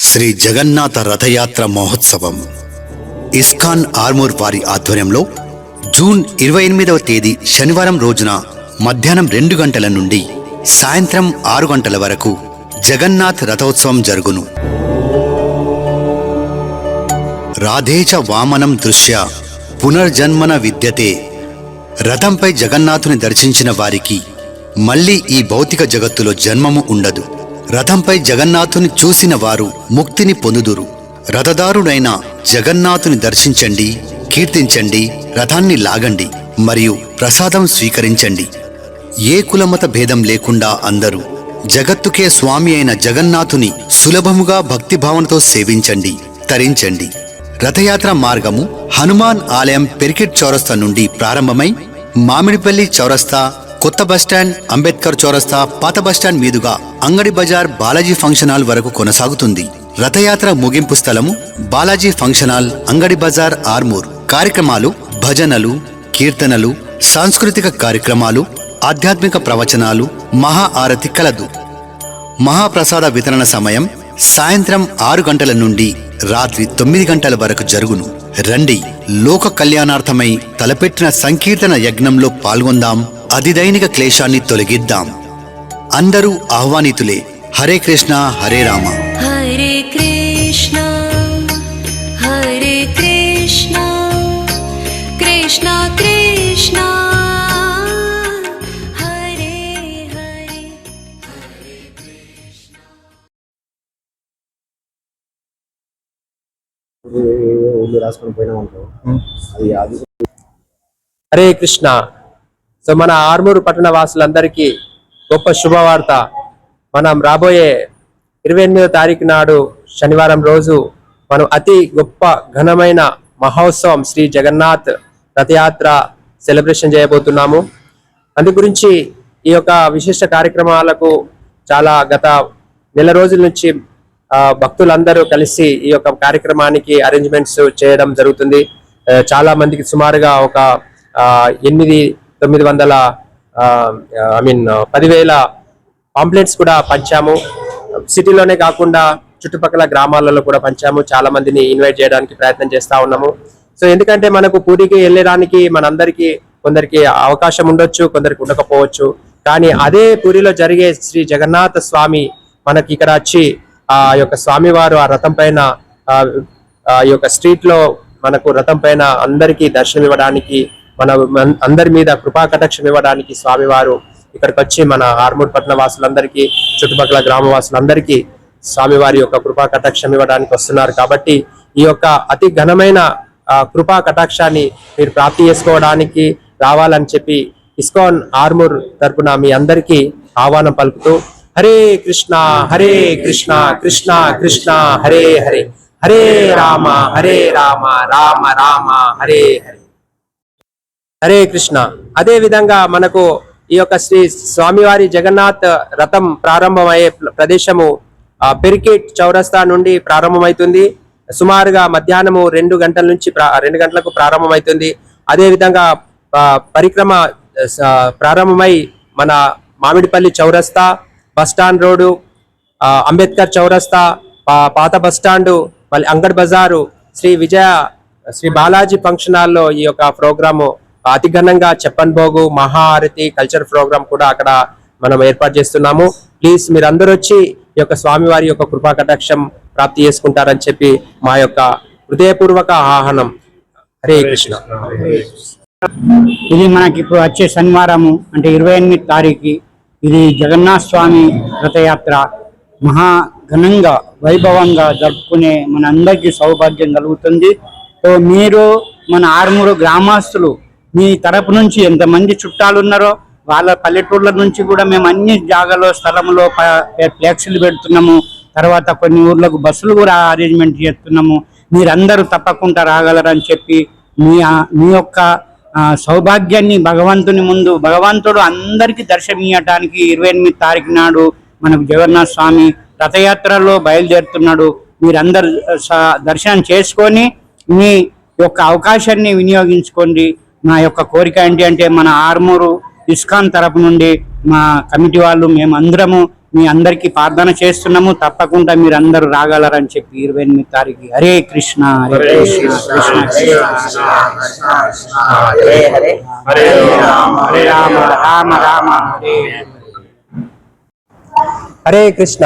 శ్రీ జగన్నాథ రథయాత్ర మహోత్సవం. ఇస్కాన్ ఆర్మూర్ వారి ఆధ్వర్యంలో జూన్ ఇరవై ఎనిమిదవ తేదీ శనివారం రోజున మధ్యాహ్నం రెండు గంటల నుండి సాయంత్రం ఆరు గంటల వరకు జగన్నాథ్ రథోత్సవం జరుగును. రాధేచ వామనం దృశ్య పునర్జన్మన విద్యతే రథంపై జగన్నాథుని దర్శించిన వారికి మళ్ళీ ఈ భౌతిక జగత్తులో జన్మము ఉండదు. రథంపై జగన్నాథుని చూసిన వారు ముక్తిని పొందుదురు. రథదారుడైన జగన్నాథుని దర్శించండి కీర్తించండి రథాన్ని లాగండి మరియు ప్రసాదం స్వీకరించండి. ఏ కులమత భేదం లేకుండా అందరూ జగత్తుకే స్వామి అయిన జగన్నాథుని సులభముగా భక్తిభావనతో సేవించండి తరించండి. రథయాత్ర మార్గము హనుమాన్ ఆలయం పెరికెట్ చౌరస్తా నుండి ప్రారంభమై మామిడిపల్లి చౌరస్తా కొత్త బస్టాండ్ అంబేద్కర్ చౌరస్తా పాత బస్టాండ్ మీదుగా అంగడి బజార్ బాలాజీ ఫంక్షన్ హాల్ వరకు కొనసాగుతుంది. రథయాత్ర ముగింపు స్థలము బాలాజీ ఫంక్షన్ హాల్ అంగడి బజార్ ఆర్మూర్. కార్యక్రమాలు భజనలు కీర్తనలు సాంస్కృతిక కార్యక్రమాలు ఆధ్యాత్మిక ప్రవచనాలు మహా ఆరతి కలదు. మహాప్రసాద వితరణ సమయం సాయంత్రం ఆరు గంటల నుండి రాత్రి తొమ్మిది గంటల వరకు జరుగును. రండి లోక కళ్యాణార్థమై తలపెట్టిన సంకీర్తన యజ్ఞంలో పాల్గొందాం. అధిదైనిక క్లేశాన్ని తొలగిద్దాం. అందరూ ఆహ్వానితులే. హరే కృష్ణ హరే రామ. హరే కృష్ణ హరే కృష్ణ కృష్ణ కృష్ణ. రాసుకొని పోయినామంటావు హరే కృష్ణ. సో మన ఆర్మూరు పట్టణ వాసులందరికీ గొప్ప శుభవార్త. మనం రాబోయే ఇరవై ఎనిమిదో తారీఖు నాడు శనివారం రోజు మనం అతి గొప్ప ఘనమైన మహోత్సవం శ్రీ జగన్నాథ్ రథయాత్ర సెలబ్రేషన్ చేయబోతున్నాము. అందు గురించి ఈ యొక్క విశిష్ట కార్యక్రమాలకు చాలా గత నెల రోజుల నుంచి భక్తులందరూ కలిసి ఈ యొక్క కార్యక్రమానికి అరేంజ్మెంట్స్ చేయడం జరుగుతుంది. చాలా మందికి సుమారుగా ఒక ఎనిమిది తొమ్మిది వందల ఐ మీన్ పదివేల పాంప్లెట్స్ కూడా పంచాము. సిటీలోనే కాకుండా చుట్టుపక్కల గ్రామాలలో కూడా పంచాము. చాలా మందిని ఇన్వైట్ చేయడానికి ప్రయత్నం చేస్తూ ఉన్నాము. సో ఎందుకంటే మనకు పూరికి వెళ్ళడానికి మనందరికీ కొందరికి అవకాశం ఉండొచ్చు కొందరికి ఉండకపోవచ్చు. కానీ అదే పూరిలో జరిగే శ్రీ జగన్నాథ స్వామి మనకి ఇక్కడ వచ్చి ఆ యొక్క స్వామివారు ఆ రథం పైన ఆ, ఆ యొక్క స్ట్రీట్లో మనకు రథం పైన అందరికీ దర్శనం ఇవ్వడానికి మన అందరి మీద కృపా కటాక్షం ఇవ్వడానికి స్వామివారు ఇక్కడికి వచ్చి మన ఆర్మూర్ పట్టణ వాసులందరికీ చుట్టుపక్కల గ్రామవాసులందరికీ స్వామివారి యొక్క కృపా కటాక్షం ఇవ్వడానికి వస్తున్నారు. కాబట్టి ఈ యొక్క అతి ఘనమైన కృపా కటాక్షాన్ని మీరు ప్రాప్తి చేసుకోవడానికి రావాలని చెప్పి ఇస్కాన్ ఆర్మూర్ తరపున మీ అందరికీ ఆహ్వానం పలుకుతూ హరే కృష్ణ హరే కృష్ణ కృష్ణ కృష్ణ హరే హరే. హరే రామ హరే రామ రామ రామ హరే హరే. హరే కృష్ణ. అదే విధంగా మనకు ఈ యొక్క శ్రీ స్వామివారి జగన్నాథ్ రథం ప్రారంభమయ్యే ప్రదేశము పెరికేట్ చౌరస్తా నుండి ప్రారంభమవుతుంది సుమారుగా మధ్యాహ్నము రెండు గంటల నుంచి రెండు గంటలకు ప్రారంభమవుతుంది అదే విధంగా పరిక్రమ ప్రారంభమై మన మామిడిపల్లి చౌరస్తా బస్టాండ్ రోడ్డు అంబేద్కర్ చౌరస్తా పాత బస్టాండు మళ్ళీ అంగడ్ బజారు శ్రీ విజయ శ్రీ బాలాజీ ఫంక్షన్ హాల్లో ఈ యొక్క ప్రోగ్రాము అతి ఘనంగా చెప్పన్ భోగు మహాఆరతి కల్చర్ ప్రోగ్రామ్ కూడా అక్కడ మనం ఏర్పాటు చేస్తున్నాము. ప్లీజ్ మీరు అందరూ వచ్చి ఈ యొక్క స్వామివారి యొక్క కృపా కటాక్షం ప్రాప్తి చేసుకుంటారని చెప్పి మా యొక్క హృదయపూర్వక ఆహ్వానం. హరే కృష్ణ. ఇది మనకి ఇప్పుడు వచ్చే శనివారము అంటే ఇరవై ఎనిమిది తారీఖు. ఇది జగన్నాథ స్వామి రథయాత్ర. మహా ఘనంగా వైభవంగా జరుపుకునే మన అందరికీ సౌభాగ్యం కలుగుతుంది. సో మీరు మన ఆరుమూరు గ్రామస్తులు మీ తరపు నుంచి ఎంతమంది చుట్టాలు ఉన్నారో వాళ్ళ పల్లెటూర్ల నుంచి కూడా మేము అన్ని జాగాలో స్థలంలో ప- ఫ్లెక్సీలు పెడుతున్నాము. తర్వాత కొన్ని ఊర్లకు బస్సులు కూడా అరేంజ్మెంట్ చేస్తున్నాము. మీరందరూ తప్పకుండా రాగలరని చెప్పి మీ మీ యొక్క సౌభాగ్యాన్ని భగవంతుని ముందు భగవంతుడు అందరికీ దర్శనీయటానికి ఇరవై ఎనిమిది తారీఖు నాడు మనకు జగన్నాథ స్వామి రథయాత్రలో బయలుదేరుతున్నాడు. మీరందరు స- దర్శనం చేసుకొని మీ యొక్క అవకాశాన్ని వినియోగించుకోండి. నా యొక్క కోరిక ఏంటి అంటే మన ఆర్మూరు ఇస్కాన్ తరపు నుండి మా కమిటీ వాళ్ళు మేము అందరము మీ అందరికి ప్రార్థన చేస్తున్నాము. తప్పకుండా మీరు అందరూ రాగలరని చెప్పి ఇరవై ఎనిమిది తారీఖు. హరే కృష్ణ హరే కృష్ణ కృష్ణ కృష్ణ హరే హరే హరే రామ హరే రామ రామ రామ. హరే హరే. హరే కృష్ణ.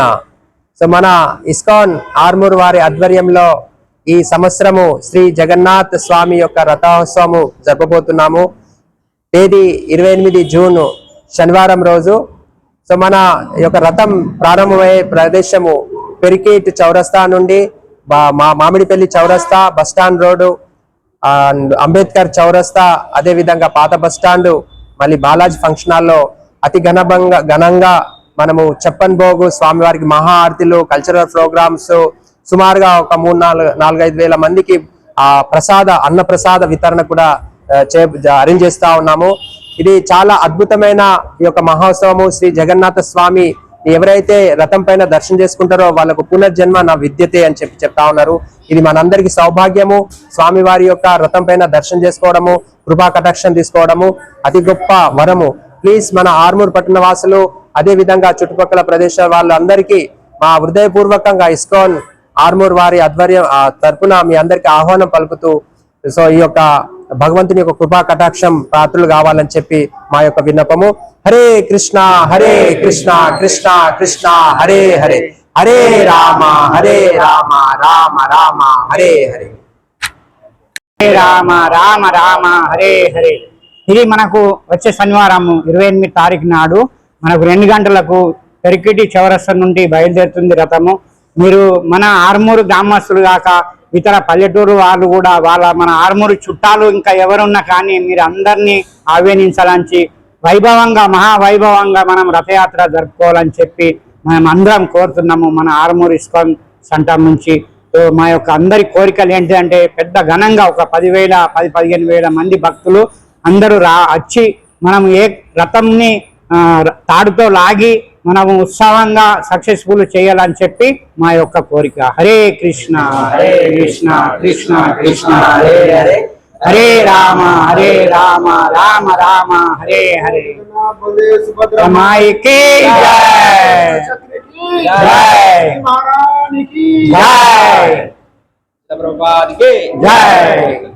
సో మన ఇస్కాన్ ఆర్మూర్ వారి ఆధ్వర్యంలో ఈ సంవత్సరము శ్రీ జగన్నాథ్ స్వామి యొక్క రథోత్సవము జరపబోతున్నాము. తేదీ ఇరవై ఎనిమిది జూన్ శనివారం రోజు. సో మన యొక్క రథం ప్రారంభమయ్యే ప్రదేశము పెరికేట్ చౌరస్తా నుండి మా మామిడిపల్లి చౌరస్తా బస్టాండ్ రోడ్డు అండ్ అంబేద్కర్ చౌరస్తా అదే విధంగా పాత బస్ స్టాండ్ మళ్ళీ బాలాజీ ఫంక్షన్ హాల్లో అతి ఘనభంగా ఘనంగా మనము చెప్పన్ భోగు స్వామివారికి మహా ఆరతిలు కల్చరల్ ప్రోగ్రామ్స్ సుమారుగా ఒక మూడు నాలుగు నాలుగైదు వేల మందికి ఆ ప్రసాద అన్న ప్రసాద వితరణ కూడా చే అరేంజ్ చేస్తా ఉన్నాము. ఇది చాలా అద్భుతమైన ఈ యొక్క మహోత్సవము. శ్రీ జగన్నాథ స్వామి ఎవరైతే రథం పైన దర్శనం చేసుకుంటారో వాళ్ళకు పునర్జన్మ నా విద్యతే అని చెప్పి చెప్తా ఉన్నారు. ఇది మనందరికి సౌభాగ్యము. స్వామి వారి యొక్క రథం పైన దర్శనం చేసుకోవడము కృపా కటాక్షం తీసుకోవడము అతి గొప్ప వరము. ప్లీజ్ మన ఆర్మూర్ పట్టణ వాసులు అదే విధంగా చుట్టుపక్కల ప్రదేశాల వాళ్ళందరికీ మా హృదయపూర్వకంగా ఇస్కాన్ ఆర్మూర్ వారి ఆధ్వర్యం ఆ తరపున మీ అందరికి ఆహ్వానం పలుకుతూ సో ఈ యొక్క భగవంతుని యొక్క కృపా కటాక్షం పాత్రలు కావాలని చెప్పి మా యొక్క విన్నపము. హరే కృష్ణ హరే కృష్ణ కృష్ణ కృష్ణ హరే హరే. హరే రామ హరే రామ రామ రామ హరే హరే. హరే రామ రామ రామ హరే హరే. ఇది మనకు వచ్చే శనివారం ఇరవై ఎనిమిది తారీఖు నాడు. మనకు రెండు గంటలకు పెరికిటి చౌరస్తా నుండి బయలుదేరుతుంది రథము. మీరు మన ఆర్మూరు గ్రామస్తులు కాక ఇతర పల్లెటూరు వాళ్ళు కూడా వాళ్ళ మన ఆర్మూరు చుట్టాలు ఇంకా ఎవరున్నా కానీ మీరు అందరినీ ఆహ్వానించాలని వైభవంగా మహా వైభవంగా మనం రథయాత్ర జరుపుకోవాలని చెప్పి మనం అందరం కోరుతున్నాము మన ఆర్మూరు ఇస్కాన్ సెంటర్ నుంచి. మా యొక్క అందరి కోరికలు ఏంటంటే పెద్ద ఘనంగా ఒక పదివేల పది పదిహేను వేల మంది భక్తులు అందరూ రా వచ్చి మనం ఏ రథంని తాడుతో లాగి మనము ఉత్సవంగా సక్సెస్ఫుల్ చేయాలని చెప్పి మా యొక్క కోరిక. హరే కృష్ణ హరే కృష్ణ కృష్ణ కృష్ణ హరే హరే. హరే రామ హరే రామ రామ రామ హరే హరే. రమాయికి జై. జై. మహారానికి జై. ప్రభుపాదికి జై.